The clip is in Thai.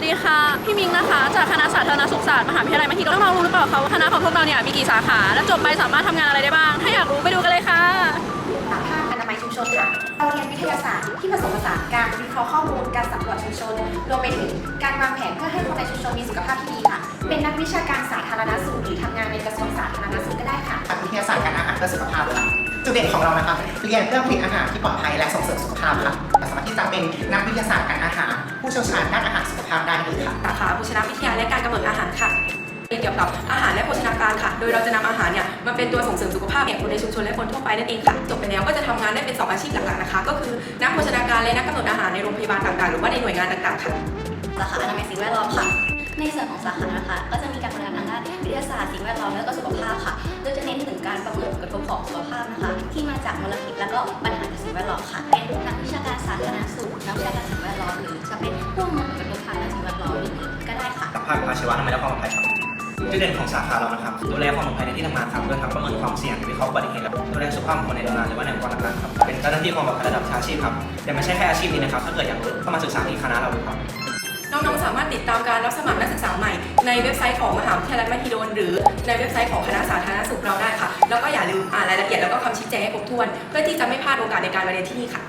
วัสดีค่ะ พี่มิงนะคะ จากคณะสาธารณสุขศาสตร์มหาวิทยาลัยมหิดลน้องๆรู้หรือเปล่าคะว่าคณะของพวกเราเนี่ยมีกี่สาขา และจบไปสามารถทำงานอะไรได้บ้าง ถ้าอยากรู้ไปดูกันเลยค่ะสาภาพอนามัยชุมชนค่ะเราเรียนวิทยาศาสตร์ที่ผสมผสานการวิเคราะห์ข้อมูล การสำรวจชุมชน รวมไปถึงการวางแผนเพื่อให้คนในชุมชนมีสุขภาพที่ดีค่ะ เป็นนักวิชาการสาธารณสุขหรือทำงานในกระทรวงสาธารณสุขก็ได้ค่ะจากวิทยาศาสตร์การอาหารเพื่อสุขภาพค่ะจุดเด่นของเรานะคะเรียนเรื่องผลิตอาหารที่ปลอดภัยและส่งเสริมสุขภาพค่ะเราสามารถที่จะเป็นนักวิทยาศาสตร์การอาหาร ผู้เชี่ยวชาญด้านอาหารสุขภาพได้เลยค่ะสาขาโภชนาวิทยาและการกำหนดอาหารค่ะเรียนเกี่ยวกับอาหารและโภชนาการค่ะ โดยเราจะนำอาหารเนี่ยมาเป็นตัวส่งเสริมสุขภาพแก่คนในชุมชนและคนทั่วไปนั่นเองค่ะ จบไปแล้วก็จะทำงานได้เป็นสองอาชีพหลักๆนะคะ ก็คือนักโภชนาการและนักกำหนดอาหารในโรงพยาบาลต่างๆ หรือว่าในหน่วยงานต่างๆค่ะ สาขาอนามัยสิ่งแวดล้อมค่ะ ในส่วนของสาขานะคะก็จะมีการทำงานทางด้านวิทยาศาสตร์สิ่งแวดล้อมและก็สุขภาพค่ะ โดยจะเน้นถึงการประเมินผลกระทบของสุขภาพนะคะ ที่มาจากมลพิษและก็ปัญหาจากสิ่งแวดล้อมค่ะ เป็นนักวิชาการสาธารณสุขนักวิชาการสิ่งแวดล้อมหรือจะเป็น ภาคอาชีวะทำไมและความปลอดภัยครับจุดเด่นของสาขาเรานะครับดูแลความปลอดภัยในที่ทำงานครับเพื่อทำประเมินความเสี่ยงวิเคราะห์อุบัติเหตุแลดูแลสุขภาพคนในโรงงานหรือว่าในองค์กรต่างๆครับเป็นเจ้าหน้าที่ความปลอดภัยระดับวิชาชีพครับแต่ไม่ใช่แค่อาชีพนี้นะครับถ้าเกิดอยากรู้เข้ามาศึกษาที่คณะเราครับน้องๆสามารถติดตามการรับสมัครนักศึกษาใหม่ ในเว็บไซต์ของมหาวิทยาลัยมหิดลหรือในเว็บไซต์ของคณะสาธารณสุขเราได้ค่ะ แล้วก็อย่าลืมอ่านรายละเอียดแล้วก็คำชี้แจงให้ครบถ้วน เพื่อที่จะไม่พลาดโอกาสในการมาเรียนที่นี่ค่ะ